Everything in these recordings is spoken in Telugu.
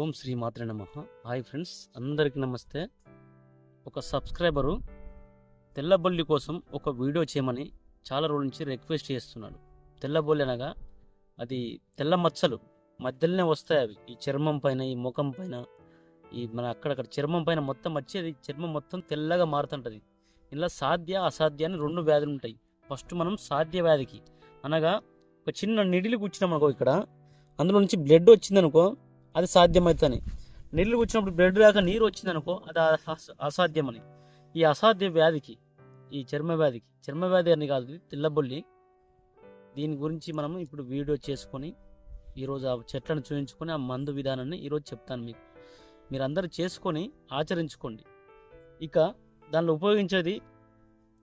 ఓం శ్రీ మాత్రే నమ. హాయ్ ఫ్రెండ్స్ అందరికీ నమస్తే. ఒక సబ్స్క్రైబరు తెల్లబొల్లి కోసం ఒక వీడియో చేయమని చాలా రోజుల నుంచి రిక్వెస్ట్ చేస్తున్నాడు. తెల్లబొల్లి అనగా అది తెల్ల మచ్చలు మధ్యలోనే వస్తాయి అవి. ఈ చర్మం పైన ఈ ముఖం పైన ఈ మన అక్కడక్కడ చర్మం పైన మొత్తం వచ్చి అది చర్మం మొత్తం తెల్లగా మారుతుంటుంది. ఇలా సాధ్య అసాధ్య అని రెండు వ్యాధులు ఉంటాయి. ఫస్ట్ మనం సాధ్య వ్యాధికి అనగా ఒక చిన్న నిడిలి కూర్చున్నాం అనుకో ఇక్కడ. అందులో నుంచి బ్లడ్ వచ్చిందనుకో అది సాధ్యమవుతుంది నీళ్ళు వచ్చినప్పుడు బ్లడ్ రాక నీరు వచ్చిందనుకో అది అసాధ్యమని. ఈ అసాధ్య వ్యాధికి ఈ చర్మ వ్యాధికి చర్మ వ్యాధి అని కాదు తెల్లబొల్లి. దీని గురించి మనం ఇప్పుడు వీడియో చేసుకొని ఈరోజు ఆ చెట్లను చూపించుకొని ఆ మందు విధానాన్ని ఈరోజు చెప్తాను మీకు. మీరందరూ చేసుకొని ఆచరించుకోండి. ఇక దానిలో ఉపయోగించేది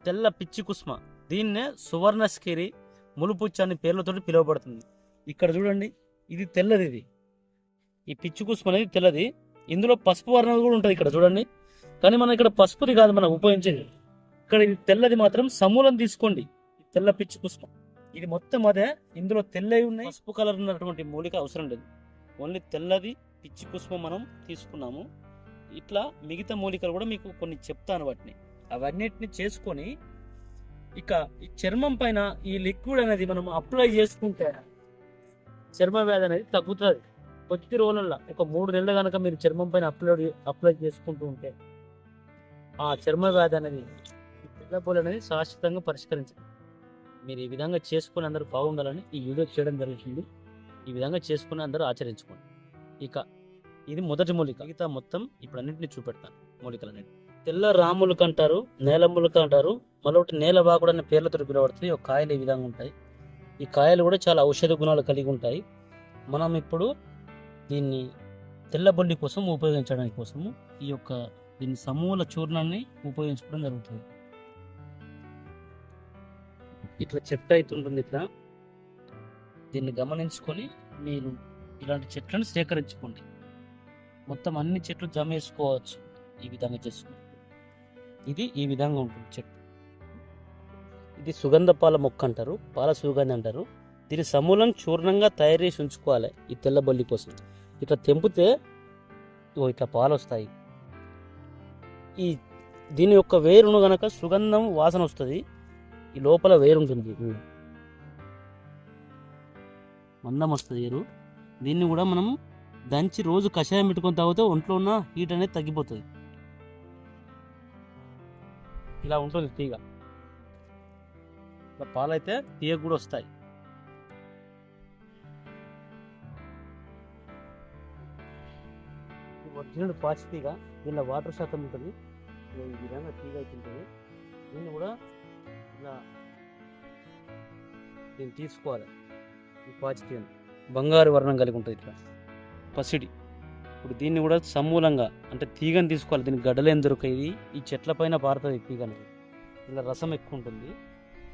తెల్ల పిచ్చి కుస్మ. దీన్నే సువర్ణస్కిరి ములుపుచ్చ అనే పేర్లతో పిలువబడుతుంది. ఇక్కడ చూడండి ఇది తెల్లది ఇది. ఈ పిచ్చి కుసుమ అనేది తెల్లది ఇందులో పసుపు వర్ణం కూడా ఉంటుంది ఇక్కడ చూడండి. కానీ మనం ఇక్కడ పసుపుది కాదు మనం ఉపయోగించేది. ఇక్కడ ఇది తెల్లది మాత్రం సమూలం తీసుకోండి. తెల్ల పిచ్చి పుష్పం ఇది మొత్తం అదే ఇందులో తెల్లవి ఉన్నాయి. పసుపు కలర్ ఉన్నటువంటి మూలిక అవసరం లేదు. ఓన్లీ తెల్లది పిచ్చి పుష్పం మనం తీసుకున్నాము. ఇట్లా మిగతా మూలికలు కూడా మీకు కొన్ని చెప్తాను వాటిని. అవన్నిటిని చేసుకొని ఇక ఈ చర్మం పైన ఈ లిక్విడ్ అనేది మనం అప్లై చేసుకుంటే చర్మ వ్యాధి అనేది తగ్గుతుంది. కొద్ది రోజులలో ఒక మూడు నెలలు కనుక మీరు చర్మం పైన అప్లోడ్ అప్లై చేసుకుంటూ ఉంటే ఆ చర్మ వ్యాధి అనేది పిల్లపోలు అనేది శాశ్వతంగా పరిష్కరించండి మీరు ఈ విధంగా చేసుకుని అందరూ బాగుండాలని ఈ వీడియో చేయడం జరుగుతుంది. ఈ విధంగా చేసుకుని అందరూ ఆచరించుకోండి. ఇక ఇది మొదటి మూలిక. మిగతా మొత్తం ఇప్పుడు అన్నింటినీ చూపెడతాను మూలికలన్నింటి తెల్ల రాములక అంటారు నేల ములక అంటారు మరొకటి నేల బాకుడు అనే పేర్లతో పిలువడుతుంది ఒక కాయలు ఈ విధంగా ఉంటాయి. ఈ కాయలు కూడా చాలా ఔషధ గుణాలు కలిగి ఉంటాయి. మనం ఇప్పుడు దీన్ని తెల్లబొల్లి కోసం ఉపయోగించడానికి కోసము ఈ యొక్క దీని సమూల చూర్ణాన్ని ఉపయోగించుకోవడం జరుగుతుంది. ఇట్లా చెట్టు అవుతుంటుంది ఇట్లా. దీన్ని గమనించుకొని మీరు ఇలాంటి చెట్లను సేకరించుకోండి. మొత్తం అన్ని చెట్లు జమ వేసుకోవచ్చు ఈ విధంగా చేసుకోండి ఇది ఈ విధంగా ఉంటుంది చెట్టు. ఇది సుగంధ పాల మొక్క అంటారు. పాల సుగంధి అంటారు. దీని సమూలం చూర్ణంగా తయారు చేసి ఉంచుకోవాలి ఈ తెల్లబొల్లి కోసం. ఇట్లా తెంపితే ఓ ఇట్లా పాలు వస్తాయి ఈ దీని యొక్క వేరును గనక సుగంధం వాసన వస్తుంది ఈ లోపల వేరు ఉంటుంది మందం వస్తుంది వేరు దీన్ని కూడా మనం దంచి రోజు కషాయం పెట్టుకొని తాగితే ఒంట్లో ఉన్న హీట్ అనేది తగ్గిపోతుంది. ఇలా ఉంటుంది తీగ. ఇలా పాలైతే తీగ కూడా వస్తాయి. ఇది పాచి తీగ దీనిలో వాటర్ శాతం ఉంటుంది. ఈ విధంగా తీగ అవుతుంటుంది దీన్ని కూడా ఇలా దీన్ని తీసుకోవాలి. ఈ పాచి తీగను బంగారు వర్ణం కలిగి ఉంటుంది ఇట్లా పసిడి. ఇప్పుడు దీన్ని కూడా సమూలంగా అంటే తీగని తీసుకోవాలి. దీనికి గడ్డలేం దొరికేది ఈ చెట్ల పైన పారుతుంది తీగని తీగ అనేది. ఇలా రసం ఎక్కువ ఉంటుంది.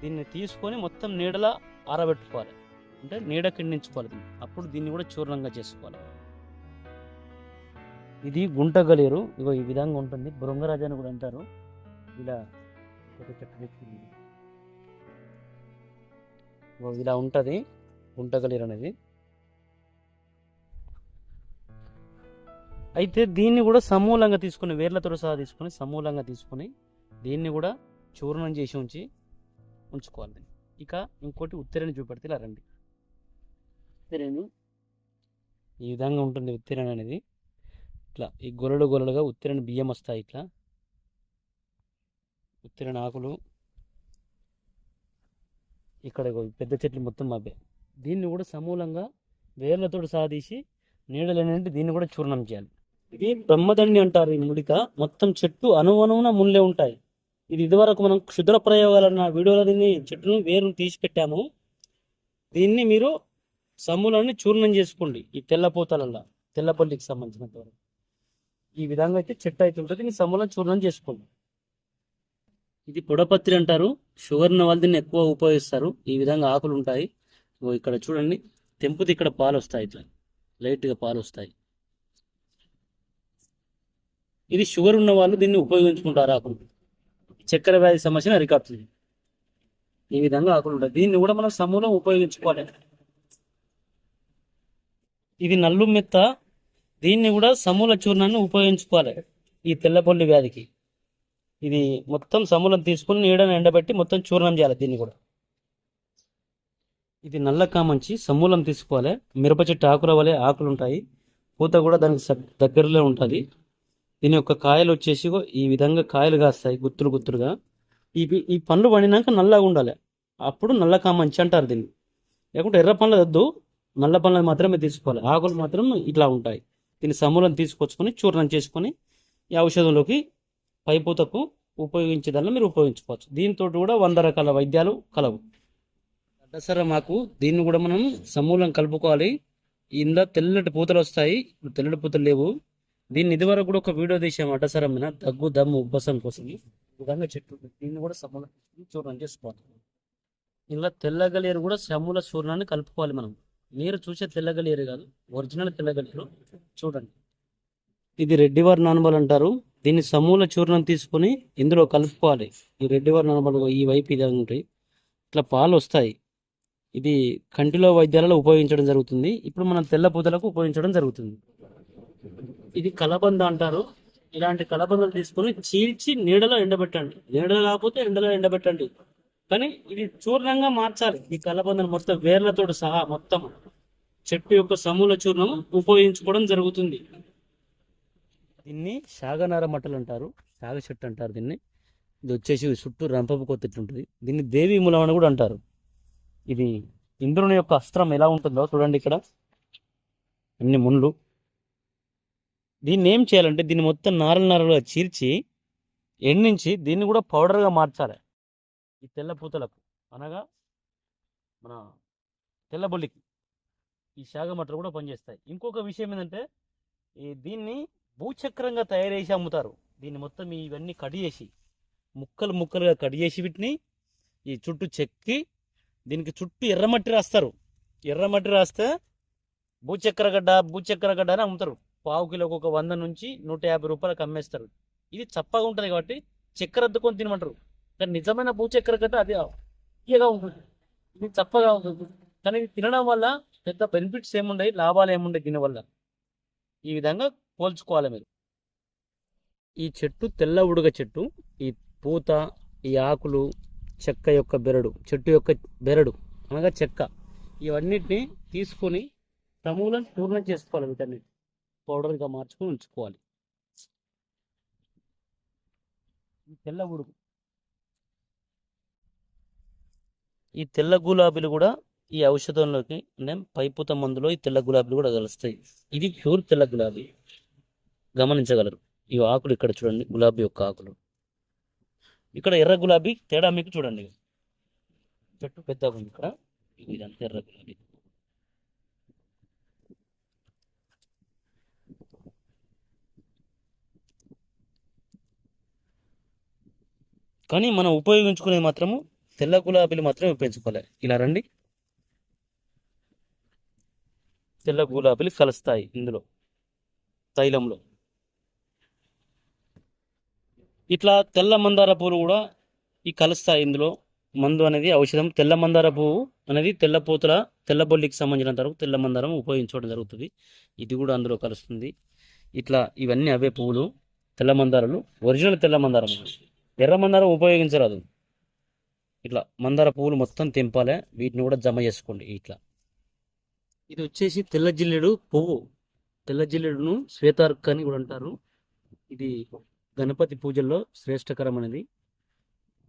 దీన్ని తీసుకొని మొత్తం నీడలా ఆరబెట్టుకోవాలి. అంటే నీడ కిండించుకోవాలి దీన్ని. అప్పుడు దీన్ని కూడా చూర్ణంగా చేసుకోవాలి. ఇది గుంట గలేరు ఇగో ఈ విధంగా ఉంటుంది. బృంగరాజు అని కూడా అంటారు. ఇలా ఒక చెట్టు ఇలా ఉంటుంది. గుంట గలేరు అనేది. అయితే దీన్ని కూడా సమూలంగా తీసుకుని వేర్లతో సహా తీసుకొని సమూలంగా తీసుకొని దీన్ని కూడా చూర్ణం చేసి ఉంచి ఉంచుకోవాలి. ఇక ఇంకోటి ఉత్తరేణి చూపెడితే ఇలా రండి. ఉత్తరేణి ఈ విధంగా ఉంటుంది ఉత్తరేణి అనేది. ఇట్లా ఈ గొలలు గొలలుగా ఉత్తిరణ బియ్యం వస్తాయి ఇట్లా. ఉత్తిరణ ఆకులు. ఇక్కడ పెద్ద చెట్లు మొత్తం అవే. దీన్ని కూడా సమూలంగా వేర్లతో సాధీసి నీడలేనంటే దీన్ని కూడా చూర్ణం చేయాలి. ఇది బ్రహ్మదండి అంటారు ఈ ముడిక మొత్తం చెట్టు అనువనువున ముళ్ళే ఉంటాయి. ఇది ఇదివరకు మనం క్షుద్ర ప్రయోగాలన్న వీడియోలో దీన్ని చెట్టును వేరును తీసి పెట్టాము. దీన్ని మీరు సమూలాన్ని చూర్ణం చేసుకోండి ఈ తెల్లపోతలల్లో తెల్లపల్లికి సంబంధించినంత వరకు ఈ విధంగా అయితే చెట్టు అయితే ఉంటుంది. దీన్ని సమూలం చూర్ణం చేసుకోండి ఇది పొడపత్రి అంటారు. షుగర్ ఉన్న వాళ్ళు దీన్ని ఎక్కువ ఉపయోగిస్తారు. ఈ విధంగా ఆకులు ఉంటాయి. ఇక్కడ చూడండి. తెంపుది ఇక్కడ పాలు వస్తాయి ఇట్లా. లైట్గా పాలు వస్తాయి. ఇది షుగర్ ఉన్న వాళ్ళు దీన్ని ఉపయోగించుకుంటారు ఆకులు. చక్కెర వ్యాధి సమస్యను అరికడుతుంది ఈ విధంగా ఆకులు ఉంటాయి. దీన్ని కూడా మనం సమూలం ఉపయోగించుకోవాలి. ఇది నల్లు మెత్త. దీన్ని కూడా సమూల చూర్ణాన్ని ఉపయోగించుకోవాలి ఈ తెల్లపల్లి వ్యాధికి. ఇది మొత్తం సమూలం తీసుకుని నీడని ఎండబెట్టి మొత్తం చూర్ణం చేయాలి దీన్ని కూడా. ఇది నల్ల కామంచి సమూలం తీసుకోవాలి. మిరప చెట్టు ఆకుల వలె ఆకులు ఉంటాయి పూత కూడా దానికి దగ్గరలో ఉంటుంది. దీని యొక్క కాయలు వచ్చేసి ఈ విధంగా కాయలు కాస్తాయి గుత్తులు గుత్తులుగా. ఈ ఈ పండ్లు పండినాక నల్లగా ఉండాలి. అప్పుడు నల్ల కామంచి అంటారు దీన్ని. లేకుంటే ఎర్ర పండ్లు వద్దు. నల్ల పండ్లు మాత్రమే తీసుకోవాలి. ఆకులు మాత్రం ఇట్లా ఉంటాయి. దీన్ని సమూలం తీసుకొచ్చుకొని చూర్ణం చేసుకొని ఈ ఔషధంలోకి పైపూతకు ఉపయోగించేదాన్ని మీరు ఉపయోగించుకోవచ్చు. దీంతో కూడా వంద రకాల వైద్యాలు కలవు. దసరా మాకు దీన్ని కూడా మనం సమూలం కలుపుకోవాలి. ఇందా తెల్లటి పూతలు వస్తాయి. ఇప్పుడు తెల్లటి పూతలు లేవు. దీన్ని ఇదివరకు కూడా ఒక వీడియో తీసాం అడ్డసరం మీద. దగ్గు దమ్ము ఉబ్బసం కోసం. విధంగా చెట్టు ఉంది. దీన్ని కూడా సమూలం తీసుకొని చూర్ణం చేసుకోవాలి ఇలా తెల్లగలియరు కూడా సమూల చూర్ణాన్ని కలుపుకోవాలి మనం. మీరు చూసే తెల్లగలియరు కాదు ఒరిజినల్ తెల్లగలియరు. చూడండి. ఇది రెడ్డి వారి నానబలు అంటారు. దీన్ని సమూల చూర్ణం తీసుకొని ఇందులో కలుపుకోవాలి. ఈ రెడ్డి వారి నానబలు ఈ వైపు ఇది ఉంటాయి ఇట్లా పాలు వస్తాయి. ఇది కంటిలో వైద్యాలలో ఉపయోగించడం జరుగుతుంది. ఇప్పుడు మనం తెల్ల పూతలకు ఉపయోగించడం జరుగుతుంది. ఇది కలబంద అంటారు. ఇలాంటి కలబందలు తీసుకొని చీల్చి నీడలో ఎండబెట్టండి. నీడలో కాకపోతే ఎండలో ఎండబెట్టండి. కానీ ఇది చూర్ణంగా మార్చాలి. ఈ కలబందను మొత్తం వేర్లతో సహా మొత్తం చెట్టు యొక్క సమూల చూర్ణం ఉపయోగించుకోవడం జరుగుతుంది. దీన్ని శాగనార మట్టలు అంటారు. శాగ చెట్టు అంటారు దీన్ని. ఇది వచ్చేసి చుట్టూ రంపపు కొత్త ఉంటుంది. దీన్ని దేవి మూలం అని కూడా అంటారు. ఇది ఇంద్రుని యొక్క అస్త్రం ఎలా ఉంటుందో చూడండి ఇక్కడ. అన్ని ముళ్ళు. దీన్ని ఏం చేయాలంటే దీన్ని మొత్తం నారలు నారలుగా చీల్చి ఎండించి దీన్ని కూడా పౌడర్గా మార్చాలి. ఈ తెల్ల పూతలకు అనగా మన తెల్లబొల్లికి ఈ శాగమట్టలు కూడా పనిచేస్తాయి. ఇంకొక విషయం ఏంటంటే ఈ దీన్ని భూచక్రంగా తయారు చేసి అమ్ముతారు. దీన్ని మొత్తం ఇవన్నీ కట్ చేసి ముక్కలు ముక్కలుగా కట్ చేసి వీటిని ఈ చుట్టూ చెక్కి దీనికి చుట్టూ ఎర్రమట్టి రాస్తారు. ఎర్రమట్టి రాస్తే భూచక్రగడ్డ భూచక్రగడ్డ అని అమ్ముతారు. పావు కిలోకి ఒక వంద నుంచి నూట యాభై రూపాయలకు అమ్మేస్తారు. ఇది చప్పగా ఉంటుంది కాబట్టి చక్కెర అద్దుకొని తినమంటారు. కానీ నిజమైన భూచక్రగడ్డ అది తీయగా ఉంటుంది. ఇది చప్పగా ఉంటుంది. కానీ ఇది తినడం వల్ల పెద్ద బెనిఫిట్స్ ఏముండయి లాభాలు ఏముండయి దీనివల్ల? ఈ విధంగా పోల్చుకోవాలి మీరు. ఈ చెట్టు తెల్ల ఉడుగ చెట్టు ఈ పూత ఈ ఆకులు చెక్క యొక్క బెరడు చెట్టు యొక్క బెరడు అనగా చెక్క ఇవన్నిటిని తీసుకొని సమూలం చూర్ణం చేసుకోవాలి వీటన్నిటి పౌడర్గా మార్చుకొని ఉంచుకోవాలి. తెల్ల ఉడుగు ఈ తెల్ల గులాబీలు కూడా ఈ ఔషధంలోకి అంటే పైపుత మందులో ఈ తెల్ల గులాబీలు కూడా కలుస్తాయి. ఇది ప్యూర్ తెల్ల గులాబీ. గమనించగలరు. ఈ ఆకులు ఇక్కడ చూడండి గులాబీ యొక్క ఆకులు. ఇక్కడ ఎర్ర గులాబీ తేడా మీకు చూడండి. చెట్టు పెద్ద ఉంది ఇక్కడ. ఇదంతా ఎర్ర గులాబీ. కానీ మనం ఉపయోగించుకునేది మాత్రము తెల్ల గులాబీలు మాత్రమే పెంచుకోవాలి. ఇలా రండి. తెల్ల గులాబీలు కలుస్తాయి ఇందులో తైలంలో. ఇట్లా తెల్ల మందార పువ్వులు కూడా ఈ కలుస్తాయి ఇందులో. మందు అనేది ఔషధం. తెల్ల మందార పువ్వు అనేది తెల్ల పూతల తెల్ల బొల్లికి సంబంధించినంత వరకు తెల్ల మందారం ఉపయోగించుకోవడం జరుగుతుంది. ఇది కూడా అందులో కలుస్తుంది. ఇట్లా ఇవన్నీ అవే పువ్వులు తెల్ల మందారాలు. ఒరిజినల్ తెల్ల మందారం. ఎర్ర మందారం ఉపయోగించరాదు. ఇట్లా మందార పువ్వులు మొత్తం తెంపాలి వీటిని కూడా జమ చేసుకోండి ఇట్లా. ఇది వచ్చేసి తెల్ల జిల్లెడు పువ్వు. తెల్ల జిల్లెడును శ్వేతార్క అని కూడా అంటారు. ఇది గణపతి పూజల్లో శ్రేష్టకరమైనది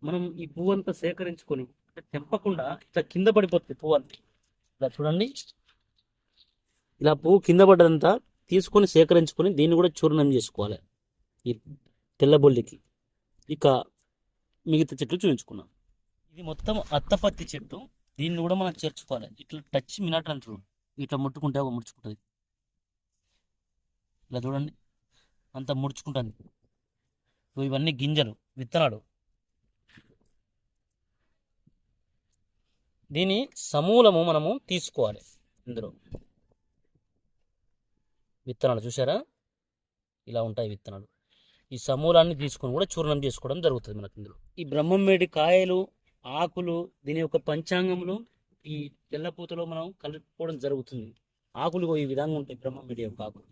మనం ఈ పువ్వు అంతా సేకరించుకొని అంటే తెంపకుండా ఇట్లా కింద పడిపోతుంది పువ్వు అంతా. ఇలా చూడండి. ఇలా పువ్వు కింద పడ్డదంతా తీసుకొని సేకరించుకొని దీన్ని కూడా చూర్ణం చేసుకోవాలి. ఈ తెల్లబొల్లికి ఇక మిగతా చెట్లు చూపించుకున్నాం ఇది మొత్తం అత్తపత్తి చెట్టు. దీన్ని కూడా మనం చేర్చుకోవాలి. ఇట్లా టచ్ మినట్ అంటారు ఇట్లా ముట్టుకుంటే ఒక ముడుచుకుంటుంది. ఇలా చూడండి. అంత ముడుచుకుంటుంది. సో ఇవన్నీ గింజలు విత్తనాలు. దీని సమూలము మనము తీసుకోవాలి ఇందులో. విత్తనాలు చూసారా ఇలా ఉంటాయి విత్తనాలు. ఈ సమూలాన్ని తీసుకొని కూడా చూర్ణం చేసుకోవడం జరుగుతుంది మనకు ఇందులో. ఈ బ్రహ్మంవేడి కాయలు ఆకులు దీని యొక్క పంచాంగంలో ఈ తెల్లపూతలో మనం కలుపుకోవడం జరుగుతుంది. ఆకులు ఈ విధంగా ఉంటాయి బ్రహ్మమిడి యొక్క ఆకులు.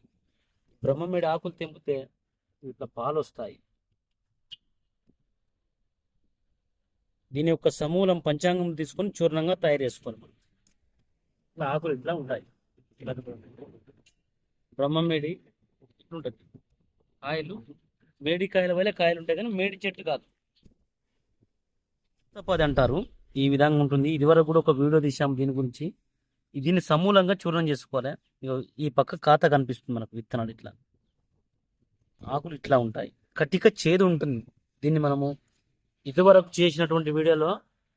బ్రహ్మమేడి ఆకులు తెంపితే ఇట్లా పాలు వస్తాయి దీని యొక్క సమూలం పంచాంగం తీసుకొని చూర్ణంగా తయారు చేసుకోవాలి మనం. ఇట్లా ఆకులు ఇట్లా ఉంటాయి. బ్రహ్మమేడి ఇట్లుంటుంది కాయలు మేడికాయల వల్ల కాయలు ఉంటాయి కానీ మేడి చెట్టు కాదు. సత్తపది అంటారు. ఈ విధంగా ఉంటుంది. ఇదివరకు కూడా ఒక వీడియో తీసాం దీని గురించి. దీన్ని సమూలంగా చూర్ణం చేసుకోవాలి. ఈ పక్క ఖాత కనిపిస్తుంది మనకు విత్తనాలు ఇట్లా. ఆకులు ఇట్లా ఉంటాయి. కటిక చేదు ఉంటుంది. దీన్ని మనము ఇదివరకు చేసినటువంటి వీడియోలో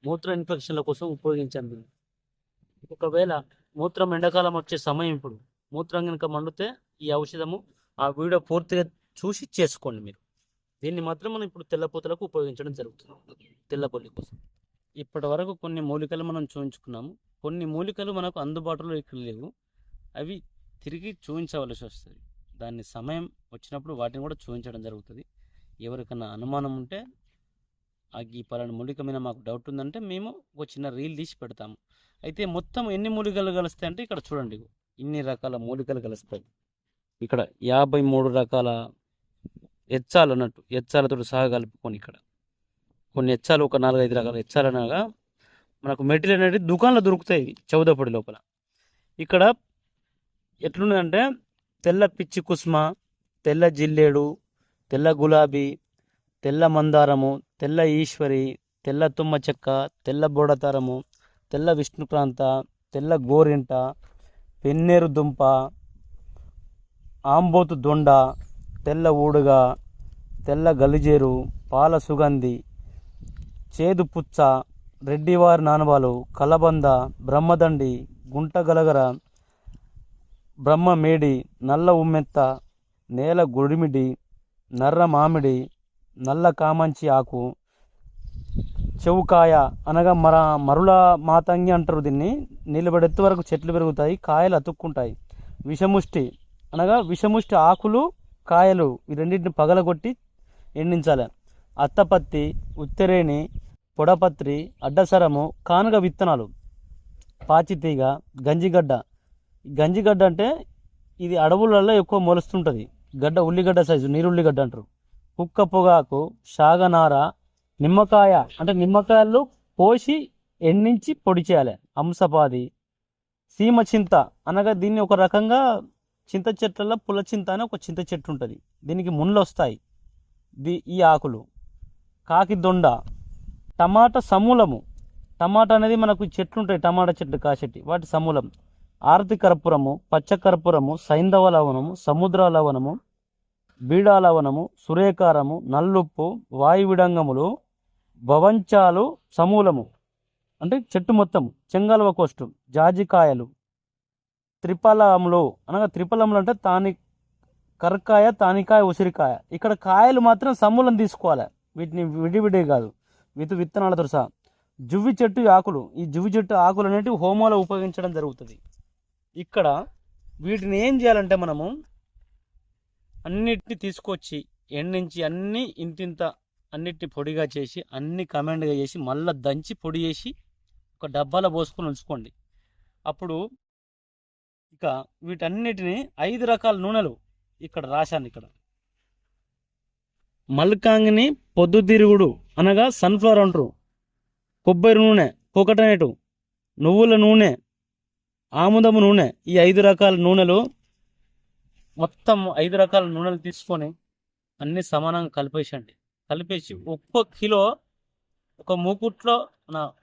మూత్ర ఇన్ఫెక్షన్ల కోసం ఉపయోగించాం దీన్ని. ఒకవేళ మూత్రం ఎండాకాలం వచ్చే సమయం ఇప్పుడు మూత్రం కనుక మండితే ఈ ఔషధము ఆ వీడియో పూర్తిగా చూసి చేసుకోండి మీరు. దీన్ని మాత్రం మనం ఇప్పుడు తెల్లపూతలకు ఉపయోగించడం జరుగుతుంది. తెల్లపల్లి కోసం ఇప్పటి వరకు కొన్ని మూలికలు మనం చూపించుకున్నాము కొన్ని మూలికలు మనకు అందుబాటులో ఇక్కడ లేవు. అవి తిరిగి చూపించవలసి వస్తుంది. దాన్ని సమయం వచ్చినప్పుడు వాటిని కూడా చూపించడం జరుగుతుంది. ఎవరికైనా అనుమానం ఉంటే ఆ ఈ పలానా మూలిక మీద మాకు డౌట్ ఉందంటే మేము ఒక చిన్న రీల్ తీసి పెడతాము. అయితే మొత్తం ఎన్ని మూలికలు కలుస్తాయి అంటే ఇక్కడ చూడండి ఇన్ని రకాల మూలికలు కలుస్తాయి ఇక్కడ యాభై మూడు రకాల ఎచ్చాలు అన్నట్టు ఎచ్చాలతో సహా కలుపుకొని ఇక్కడ. కొన్ని ఎచ్చాలు ఒక నాలుగైదు రకాల ఎచ్చాలు అనగా మనకు మెటీరియల్ అనేది దుకాణంలో దొరుకుతాయి చౌదపొడి లోపల. ఇక్కడ ఎట్లున్నదంటే తెల్ల పిచ్చి కుస్మ తెల్ల జిల్లేడు తెల్ల గులాబీ తెల్ల మందారము తెల్ల ఈశ్వరి తెల్ల తుమ్మ చెక్క తెల్ల బోడతారము తెల్ల విష్ణుక్రాంత తెల్ల గోరింట పెన్నేరు దుంప ఆంబోతు దొండ తెల్ల ఊడుగ తెల్ల గలిజేరు పాల సుగంధి చేదు పుచ్చ రెడ్డివారి నానవాలు కలబంద బ్రహ్మదండి గుంటగలగర బ్రహ్మమేడి నల్ల ఉమ్మెత్త నేల గుడిమిడి నర్ర మామిడి నల్ల కామంచి ఆకు చెవుకాయ అనగా మర మరుల మాతంగి అంటారు దీన్ని. నిలబడెత్తు వరకు చెట్లు పెరుగుతాయి కాయలు అతుక్కుంటాయి. విషముష్టి అనగా విషముష్టి ఆకులు కాయలు ఈ రెండింటిని పగలగొట్టి ఎండించాలి. అత్తపత్తి ఉత్తరేణి పొడపత్రి అడ్డసరము కానుగ విత్తనాలు. పాచితీగ గంజిగడ్డ. గంజిగడ్డ అంటే ఇది అడవులలో ఎక్కువ మొలుస్తుంటుంది. గడ్డ ఉల్లిగడ్డ సైజు నీరుల్లిగడ్డ అంటారు. కుక్క పొగాకు సాగనార నిమ్మకాయ. అంటే నిమ్మకాయలు పోసి ఎండించి పొడి చేయాలి. అంశపాది సీమ చింత. అనగా దీన్ని ఒక రకంగా చింత చెట్లలో పుల్ల చింత అని ఒక చింత చెట్టు ఉంటుంది. దీనికి ముళ్ళు వస్తాయి. దీ ఈ ఆకులు. కాకి దొండ టమాటా సమూలము. టమాటా అనేది మనకు చెట్లు ఉంటాయి టమాటా చెట్లు కాసెట్టి వాటి సమూలం. ఆరతి కర్పూరము పచ్చ కర్పూరము సైంధవ లవణము సముద్ర లవణము బీడా లవణము సురేకారము నల్లుప్పు వాయువిడంగములు భవంచాలు సమూలము. అంటే చెట్టు మొత్తం చెంగల్వ కోష్టం జాజికాయలు త్రిపలములు అనగా త్రిపలములు అంటే తాని కరకాయ తానికాయ ఉసిరికాయ. ఇక్కడ కాయలు మాత్రం సమూలం తీసుకోవాలి. వీటిని విడివిడి కాదు. విత్ విత్తనాలతో సహా జువ్వి చెట్టు ఆకులు. ఈ జువ్వి చెట్టు ఆకులు అనేటివి హోమోలో ఉపయోగించడం జరుగుతుంది. ఇక్కడ వీటిని ఏం చేయాలంటే మనము అన్నిటిని తీసుకొచ్చి ఎండించి అన్ని ఇంతింత అన్నిటిని పొడిగా చేసి అన్ని కమెండ్గా చేసి మళ్ళీ దంచి పొడి చేసి ఒక డబ్బాలో పోసుకొని ఉంచుకోండి. అప్పుడు ఇక వీటన్నిటిని ఐదు రకాల నూనెలు ఇక్కడ రాశాను ఇక్కడ. మల్కాంగిని పొద్దుతిరుగుడు అనగా సన్ఫ్లవర్ అంటారు. కొబ్బరి నూనె కోకటనేటు నువ్వుల నూనె ఆముదము నూనె ఈ ఐదు రకాల నూనెలు మొత్తం ఐదు రకాల నూనెలు తీసుకొని అన్ని సమానంగా కలిపేసండి. కలిపేసి ఒక్కో కిలో ఒక మూకుట్లో నా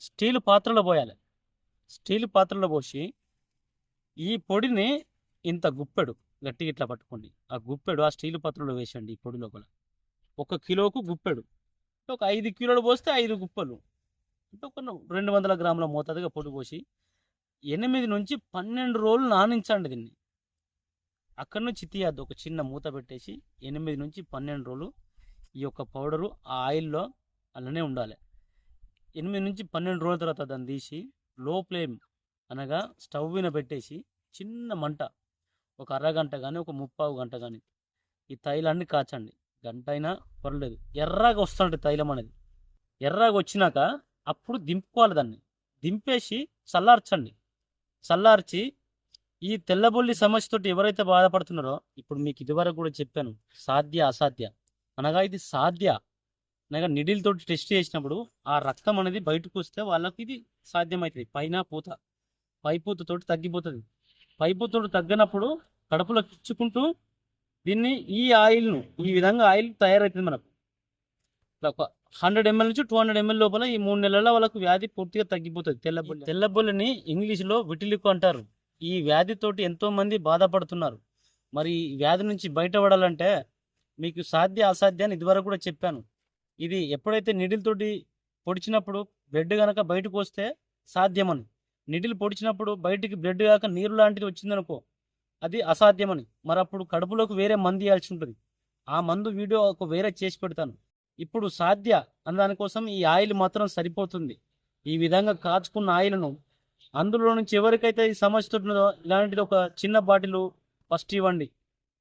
స్టీల్ పాత్రలో పోయాలి. స్టీల్ పాత్రలో పోసి ఈ పొడిని ఇంత గుప్పెడు గట్టిగా ఇట్లా పట్టుకోండి. ఆ గుప్పెడు ఆ స్టీల్ పాత్రలో వేసండి ఈ పొడి కూడా ఒక కిలోకు గుప్పెడు. అంటే ఒక ఐదు కిలోలు పోస్తే ఐదు గుప్పలు. అంటే ఒక రెండు వందల గ్రాముల మోతాదుగా పొడి పోసి ఎనిమిది నుంచి పన్నెండు రోజులు నానించండి దీన్ని. అక్కడి నుంచి తీయద్దు. ఒక చిన్న మూత పెట్టేసి ఎనిమిది నుంచి పన్నెండు రోజులు ఈ యొక్క పౌడరు ఆ ఆయిల్లో అలానే ఉండాలి. ఎనిమిది నుంచి పన్నెండు రోజుల తర్వాత దాన్ని తీసి లో ఫ్లేమ్ అనగా స్టవ్ మీద పెట్టేసి చిన్న మంట. ఒక అరగంట కానీ ఒక ముప్పావు గంట కానీ ఈ తైలాన్ని కాచండి. గంట అయినా పర్లేదు. ఎర్రగా వస్తుంటుంది తైలం అనేది. ఎర్రగా వచ్చినాక అప్పుడు దింపుకోవాలి దాన్ని. దింపేసి చల్లార్చండి. చల్లార్చి ఈ తెల్లబొల్లి సమస్యతోటి ఎవరైతే బాధపడుతున్నారో ఇప్పుడు మీకు ఇదివరకు కూడా చెప్పాను సాధ్య అసాధ్య. అనగా ఇది సాధ్య. అనగా నిడిల్తోటి టెస్ట్ చేసినప్పుడు ఆ రక్తం అనేది బయటకు వస్తే వాళ్ళకి ఇది సాధ్యమవుతుంది. పైన పూత. పైపూతతోటి తగ్గిపోతుంది. పైపూతతోటి తగ్గినప్పుడు కడుపులో కిచ్చుకుంటూ దీన్ని ఈ ఆయిల్ను ఈ విధంగా ఆయిల్ తయారవుతుంది మనకు. ఒక హండ్రెడ్ ఎంఎల్ నుంచి టూ హండ్రెడ్ ఎంఎల్ లోపల ఈ మూడు నెలల వాళ్ళకు వ్యాధి పూర్తిగా తగ్గిపోతుంది తెల్లబొల్లి తెల్లబొల్లిని ఇంగ్లీష్లో విటిలికు అంటారు. ఈ వ్యాధితోటి ఎంతోమంది బాధపడుతున్నారు. మరి ఈ వ్యాధి నుంచి బయటపడాలంటే మీకు సాధ్య అసాధ్యాన్ని ఇదివరకు కూడా చెప్పాను. ఇది ఎప్పుడైతే నిడిల్తోటి పొడిచినప్పుడు బ్లడ్ కనుక బయటకు వస్తే సాధ్యమని. నిడిల్ పొడిచినప్పుడు బయటికి బ్లడ్ కాక నీరు లాంటిది వచ్చిందనుకో అది అసాధ్యమని. మరి అప్పుడు కడుపులోకి వేరే మందు ఇవ్వాల్సి ఉంటుంది. ఆ మందు వీడియో ఒక వేరే చేసి పెడతాను. ఇప్పుడు సాధ్య అన్నదానికోసం ఈ ఆయిల్ మాత్రం సరిపోతుంది. ఈ విధంగా కాచుకున్న ఆయిల్ను అందులో నుంచి ఎవరికైతే ఈ సమస్య ఉంటుందో ఇలాంటిది ఒక చిన్న బాటిల్ ఫస్ట్ ఇవ్వండి.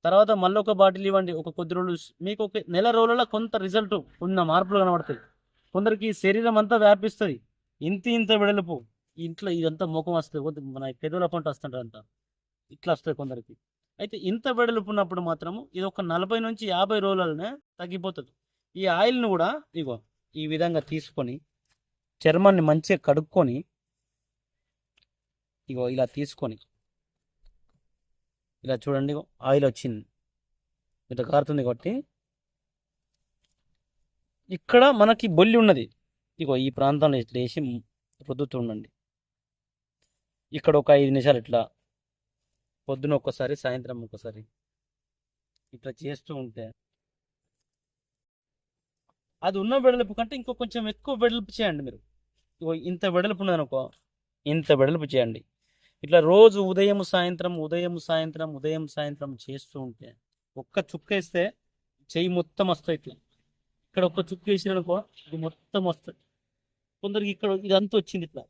తర్వాత మళ్ళీ ఒక బాటిల్ ఇవ్వండి. ఒక కొద్ది రోజులు మీకు ఒక నెల రోజులలో కొంత రిజల్ట్ ఉన్న మార్పులు కనబడతాయి. కొందరికి శరీరం అంతా వ్యాపిస్తుంది. ఇంత ఇంత వెడల్పు. ఇంట్లో ఇదంతా ముఖం వస్తుంది. మన పెదవుల పంట వస్తుంటారు అంతా ఇట్లా వస్తుంది కొందరికి. అయితే ఇంత వెడల్పు ఉన్నప్పుడు మాత్రము ఇది ఒక నలభై నుంచి యాభై రోజులనే తగ్గిపోతుంది. ఈ ఆయిల్ను కూడా ఇగో ఈ విధంగా తీసుకొని చర్మాన్ని మంచిగా కడుక్కొని ఇగో ఇలా తీసుకొని ఇలా చూడండి ఆయిల్ వచ్చింది. ఇట్లా కారుతుంది కాబట్టి ఇక్కడ మనకి బొల్లి ఉన్నది. ఇగో ఈ ప్రాంతంలో ఇట్లా వేసి రుద్దుతుండండి ఇక్కడ ఒక ఐదు నిమిషాలు ఇట్లా పొద్దున ఒక్కసారి సాయంత్రం ఒక్కసారి. ఇట్లా చేస్తూ ఉంటే. అది ఉన్న వెడల్పు కంటే ఇంకో కొంచెం ఎక్కువ వెడల్పు చేయండి మీరు. ఇంత వెడల్పు ఉన్నదనుకో ఇంత వెడల్పు చేయండి. ఇట్లా రోజు ఉదయం సాయంత్రం ఉదయం సాయంత్రం ఉదయం సాయంత్రం చేస్తూ ఉంటే ఒక్క చుక్క వేస్తే చెయ్యి మొత్తం వస్తాయి ఇట్లా. ఇక్కడ ఒక్క చుక్క వేసిననుకో ఇది మొత్తం వస్తుంది కొందరికి ఇక్కడ ఇదంతా వచ్చింది ఇట్లా.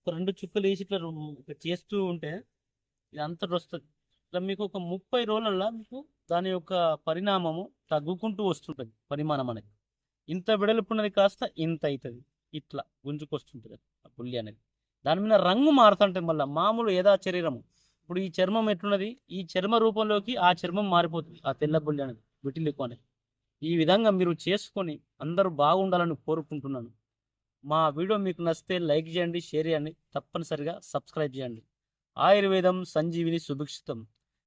ఒక రెండు చుక్కలు వేసి ఇట్లా ఇట్లా చేస్తూ ఉంటే ఇది అంతటి వస్తుంది ఇట్లా మీకు ఒక ముప్పై రోజులలో మీకు దాని యొక్క పరిణామము తగ్గుకుంటూ వస్తుంటుంది పరిమాణం అనేది. ఇంత వెడల్పు ఉన్నది కాస్త ఇంత అవుతుంది ఇట్లా గుంజుకొస్తుంటుంది ఆ పుల్లి అనేది. దాని మీద రంగు మారుతుంటుంది మళ్ళీ. మామూలు ఏదా శరీరము. ఇప్పుడు ఈ చర్మం ఎట్లున్నది? ఈ చర్మ రూపంలోకి ఆ చర్మం మారిపోతుంది ఆ తెల్ల పుల్లి అనేది విటిలికు అనేది. ఈ విధంగా మీరు చేసుకొని అందరూ బాగుండాలని కోరుకుంటున్నాను. మా వీడియో మీకు నచ్చితే లైక్ చేయండి షేర్ చేయండి. తప్పనిసరిగా సబ్స్క్రైబ్ చేయండి. ஆயுர்வேதம் சஞ்சீவினி சுபிக்ஷிதம்.